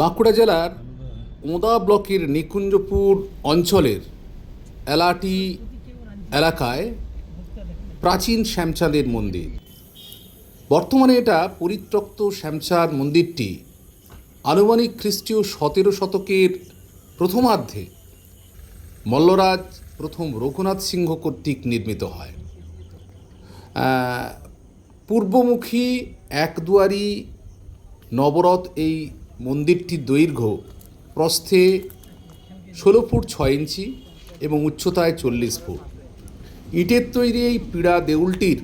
বাঁকুড়া জেলার ওঁদা ব্লকের নিকুঞ্জপুর অঞ্চলের এলাটি এলাকায় প্রাচীন শ্যামচাঁদের মন্দির। বর্তমানে এটা পরিত্যক্ত শ্যামচাঁদ মন্দিরটি আনুমানিক খ্রিস্টীয় সতেরো শতকের প্রথমার্ধে মল্লরাজ প্রথম রঘুনাথ সিংহ কর্তৃক নির্মিত হয়। পূর্বমুখী একদুয়ারি নবরথ এই মন্দিরটির দৈর্ঘ্য প্রস্থে ষোলো ফুট ছয় ইঞ্চি এবং উচ্চতায় চল্লিশ ফুট। ইটের তৈরি এই পীড়া দেউলটির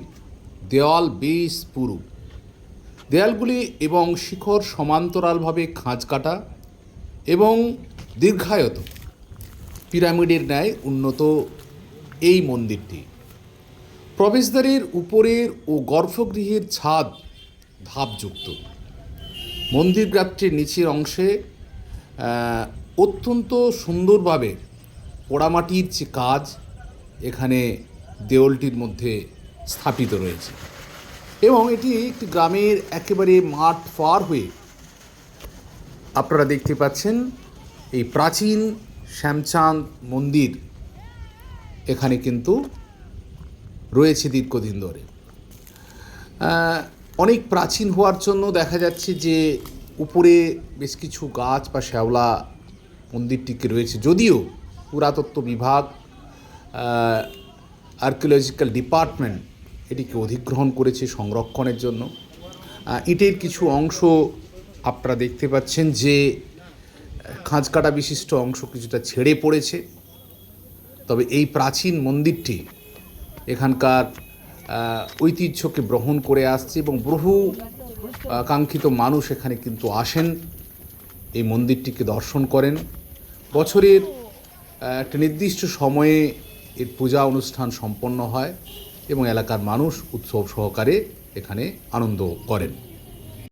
দেওয়াল বেশ পুরু। দেয়ালগুলি এবং শিখর সমান্তরালভাবে খাঁজ কাটা এবং দীর্ঘায়ত। পিরামিডের ন্যায় উন্নত এই মন্দিরটি। প্রবেশদ্বারের উপরের ও গর্ভগৃহের ছাদ ধাপযুক্ত। মন্দির গাত্রের নিচের অংশে অত্যন্ত সুন্দরভাবে পোড়ামাটির যে কাজ এখানে দেওলটির মধ্যে স্থাপিত রয়েছে। এবং এটি একটি গ্রামের একেবারে মাঠ পার হয়ে আপনারা দেখতে পাচ্ছেন এই প্রাচীন শ্যামচাঁদ মন্দির এখানে কিন্তু রয়েছে দীর্ঘদিন ধরে। অনেক প্রাচীন হওয়ার জন্য দেখা যাচ্ছে যে উপরে বেশ কিছু গাছ বা শ্যাওলা মন্দিরটিকে রয়েছে। যদিও পুরাতত্ত্ব বিভাগ আর্কিওলজিক্যাল ডিপার্টমেন্ট এটিকে অধিগ্রহণ করেছে সংরক্ষণের জন্য। ইটের কিছু অংশ আপনারা দেখতে পাচ্ছেন যে খাঁজ কাটা বিশিষ্ট অংশ কিছুটা ছেড়ে পড়েছে। তবে এই প্রাচীন মন্দিরটি এখানকার ঐতিহ্যকে গ্রহণ করে আসছে এবং বহু কাঙ্ক্ষিত মানুষ এখানে কিন্তু আসেন, এই মন্দিরটিকে দর্শন করেন। বছরের একটা নির্দিষ্ট সময়ে এর পূজা অনুষ্ঠান সম্পন্ন হয় এবং এলাকার মানুষ উৎসব সহকারে এখানে আনন্দ করেন।